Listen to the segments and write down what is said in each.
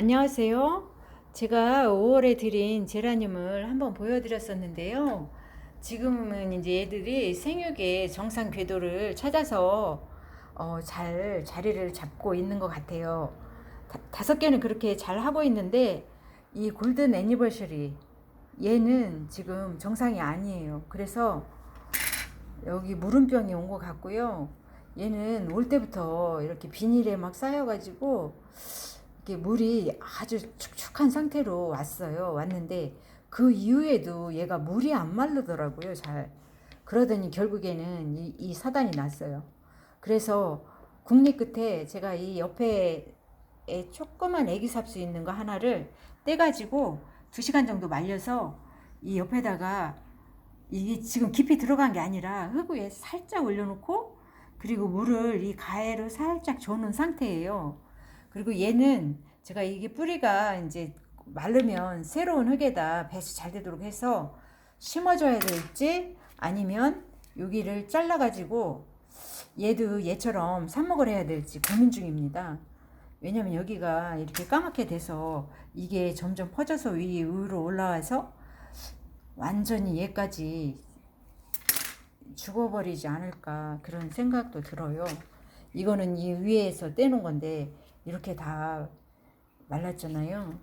안녕하세요. 제가 5월에 드린 제라늄을 한번 보여드렸었는데요. 지금은 이제 얘들이 생육의 정상 궤도를 찾아서 어, 잘 자리를 잡고 있는 것 같아요. 다, 다섯 개는 그렇게 잘 하고 있는데 이 골든 애니버셔리 얘는 지금 정상이 아니에요. 그래서 여기 물음병이 온 것 같고요. 얘는 올 때부터 이렇게 비닐에 막 쌓여가지고 물이 아주 축축한 상태로 왔어요. 왔는데 그 이후에도 얘가 물이 안 마르더라고요. 잘. 그러더니 결국에는 이, 이 사단이 났어요. 그래서 국립 끝에 제가 이 옆에 에 조그만 애기 삽수 있는 거 하나를 떼가지고 두 시간 정도 말려서 이 옆에다가 이게 지금 깊이 들어간 게 아니라 흙 위에 살짝 올려놓고 그리고 물을 이 가해로 살짝 줘놓은 상태예요. 그리고 얘는 제가 이게 뿌리가 이제 마르면 새로운 흙에다 배수 잘 되도록 해서 심어줘야 될지 아니면 여기를 잘라가지고 얘도 얘처럼 삽목을 해야 될지 고민 중입니다. 왜냐면 여기가 이렇게 까맣게 돼서 이게 점점 퍼져서 위, 위로 올라와서 완전히 얘까지 죽어버리지 않을까 그런 생각도 들어요. 이거는 이 위에서 떼놓은 건데 이렇게 다 말랐잖아요.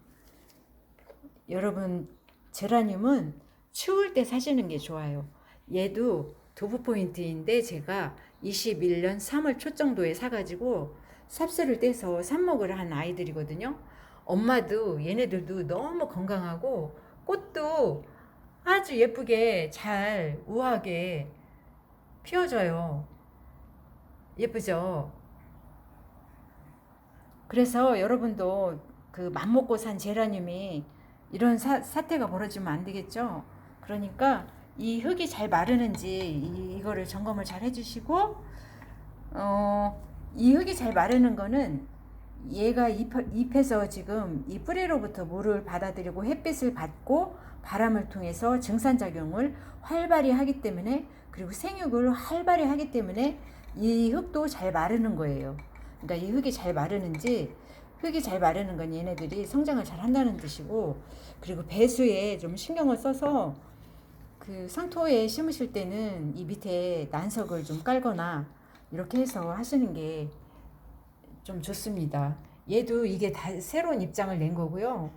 여러분 제라늄은 추울 때 사시는 게 좋아요. 얘도 도브 포인트인데 제가 21년 3월 초 정도에 사가지고 삽수를 떼서 삽목을 한 아이들이거든요. 엄마도 얘네들도 너무 건강하고 꽃도 아주 예쁘게 잘 우아하게 피워져요. 예쁘죠? 그래서 여러분도 그 맘먹고 산 제라늄이 이런 사, 사태가 벌어지면 안 되겠죠? 그러니까 이 흙이 잘 마르는지 이, 이거를 점검을 잘 해주시고 어, 이 흙이 잘 마르는 거는 얘가 잎, 잎에서 지금 이 뿌리로부터 물을 받아들이고 햇빛을 받고 바람을 통해서 증산작용을 활발히 하기 때문에 그리고 생육을 활발히 하기 때문에 이 흙도 잘 마르는 거예요. 그러니까 이 흙이 잘 마르는지 흙이 잘 마르는 건 얘네들이 성장을 잘 한다는 뜻이고 그리고 배수에 좀 신경을 써서 그 상토에 심으실 때는 이 밑에 난석을 좀 깔거나 이렇게 해서 하시는 게 좀 좋습니다. 얘도 이게 다 새로운 입장을 낸 거고요.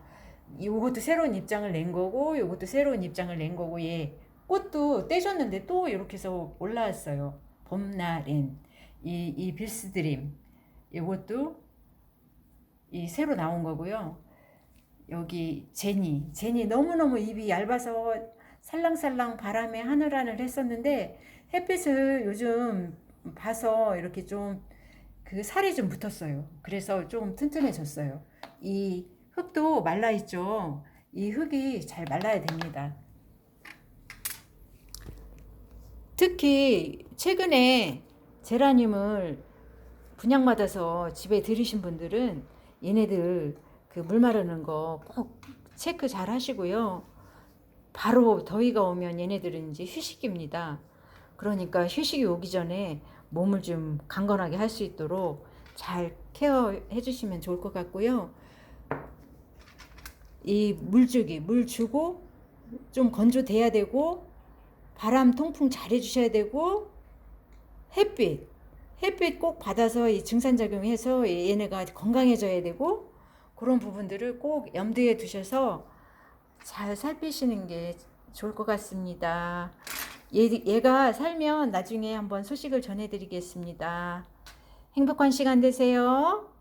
요것도 새로운 입장을 낸 거고 요것도 새로운 입장을 낸 거고 얘 꽃도 떼셨는데 또 이렇게 해서 올라왔어요. 봄날엔 이, 이 빌스드림 이것도 이 새로 나온 거고요. 여기 제니 제니 너무너무 입이 얇아서 살랑살랑 바람에 하늘하늘 했었는데 햇빛을 요즘 봐서 이렇게 좀 그 살이 좀 붙었어요. 그래서 좀 튼튼해졌어요. 이 흙도 말라 있죠. 이 흙이 잘 말라야 됩니다. 특히 최근에 제라늄을 분양받아서 집에 들이신 분들은 얘네들 그 물 마르는 거 꼭 체크 잘 하시고요. 바로 더위가 오면 얘네들은 이제 휴식입니다. 그러니까 휴식이 오기 전에 몸을 좀 강건하게 할 수 있도록 잘 케어해 주시면 좋을 것 같고요. 이 물주기, 물 주고 좀 건조돼야 되고 바람 통풍 잘 해주셔야 되고 햇빛, 햇빛 꼭 받아서 이 증산작용해서 얘네가 건강해져야 되고 그런 부분들을 꼭 염두에 두셔서 잘 살피시는 게 좋을 것 같습니다. 얘, 얘가 살면 나중에 한번 소식을 전해드리겠습니다. 행복한 시간 되세요.